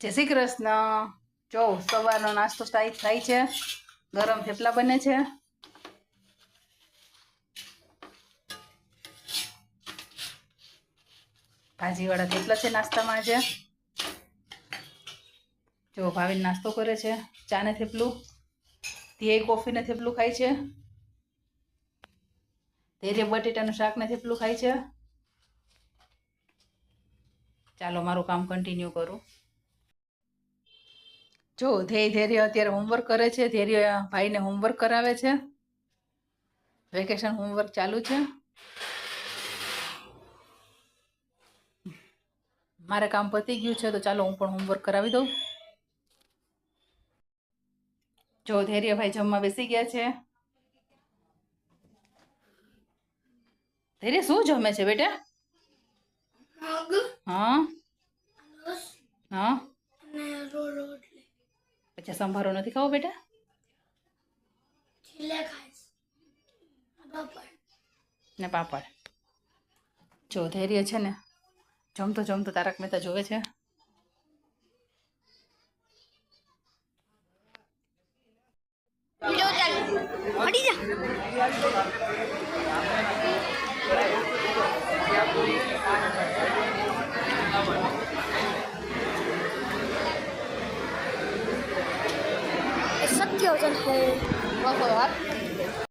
જય શ્રી કૃષ્ણ. જો, સવારનો નાસ્તો સ્ટાર્ટ થાય છે. ગરમ થેપલા બને છે. ભાજીવાળા થેપલા છે નાસ્તામાં આજે. જો, ભાવિન નાસ્તો કરે છે. ચા ને થેપલું, ધ્યેય કોફીને થેપલું ખાય છે. ધૈર્ય બટેટાનું શાકને થેપલું ખાય છે. ચાલો, મારું કામ કન્ટિન્યુ કરું. જો ધ્યેય ધૈર્ય અત્યારે હોમવર્ક કરે છે. ધૈર્ય ભાઈને હોમવર્ક કરાવે છે. વેકેશન હોમવર્ક ચાલુ છે. મારે કામ પતી ગયું છે તો ચાલો હું પણ હોમવર્ક કરાવી દઉં. જો ધૈર્યભાઈ જમવા બેસી ગયા છે. ધૈર્ય શું જમે છે બેટા? હા. હા. અને સંભારો નથી ખાવો બેટા ને પાપડ જો ધૈર્ય છે ને જમતો જમતો તારક મહેતા જોવે છે ที่ยวจนเคยมาเหรอ